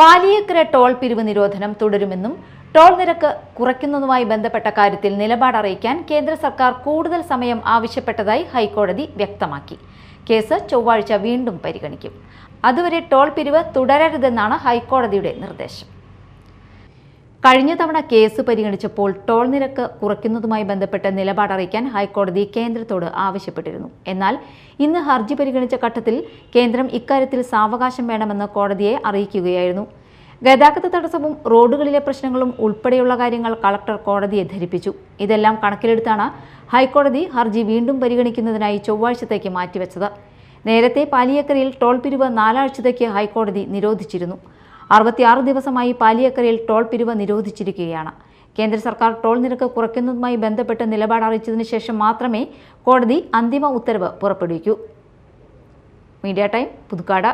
Paliyekkara toll പിരിവ് നിരോധനം തുടരുമെന്നും ടോൾ നിരക്ക് കുറയ്ക്കുന്നതുമായി ബന്ധപ്പെട്ട കാര്യത്തിൽ നിലപാട് അറിയിക്കാൻ കേന്ദ്ര സർക്കാർ കൂടുതൽ സമയം ആവശ്യപ്പെട്ടതായി ഹൈക്കോടതി വ്യക്തമാക്കി. കേസ് ചൊവ്വാഴ്ച വീണ്ടും പരിഗണിക്കും. അതുവരെ ടോൾ പിരിവ് തുടരരുതെന്നാണ് ഹൈക്കോടതിയുടെ നിർദ്ദേശം. കഴിഞ്ഞ തവണ കേസ് പരിഗണിച്ചപ്പോൾ ടോൾ നിരക്ക് കുറയ്ക്കുന്നതുമായി ബന്ധപ്പെട്ട് നിലപാട് അറിയിക്കാൻ ഹൈക്കോടതി കേന്ദ്രത്തോട് ആവശ്യപ്പെട്ടിരുന്നു. എന്നാൽ ഇന്ന് ഹർജി പരിഗണിച്ച ഘട്ടത്തിൽ കേന്ദ്രം ഇക്കാര്യത്തിൽ സാവകാശം വേണമെന്ന് കോടതിയെ അറിയിക്കുകയായിരുന്നു. ഗതാഗത തടസ്സവും റോഡുകളിലെ പ്രശ്നങ്ങളും ഉൾപ്പെടെയുള്ള കാര്യങ്ങൾ കളക്ടർ കോടതിയെ ധരിപ്പിച്ചു. ഇതെല്ലാം കണക്കിലെടുത്താണ് ഹൈക്കോടതി ഹർജി വീണ്ടും പരിഗണിക്കുന്നതിനായി ചൊവ്വാഴ്ചത്തേക്ക് മാറ്റിവെച്ചത്. നേരത്തെ പാലിയക്കരയിൽ ടോൾ പിരിവ് നാലാഴ്ചത്തേക്ക് ഹൈക്കോടതി നിരോധിച്ചിരുന്നു. അറുപത്തിയാറ് ദിവസമായി പാലിയക്കരയിൽ ടോൾ പിരിവ് നിരോധിച്ചിരിക്കുകയാണ്. കേന്ദ്ര സർക്കാർ ടോൾ നിരക്ക് കുറയ്ക്കുന്നതുമായി ബന്ധപ്പെട്ട് നിലപാട് അറിയിച്ചതിനു ശേഷം മാത്രമേ കോടതി അന്തിമ ഉത്തരവ് പുറപ്പെടുവിക്കൂ. Media time Puthukkad.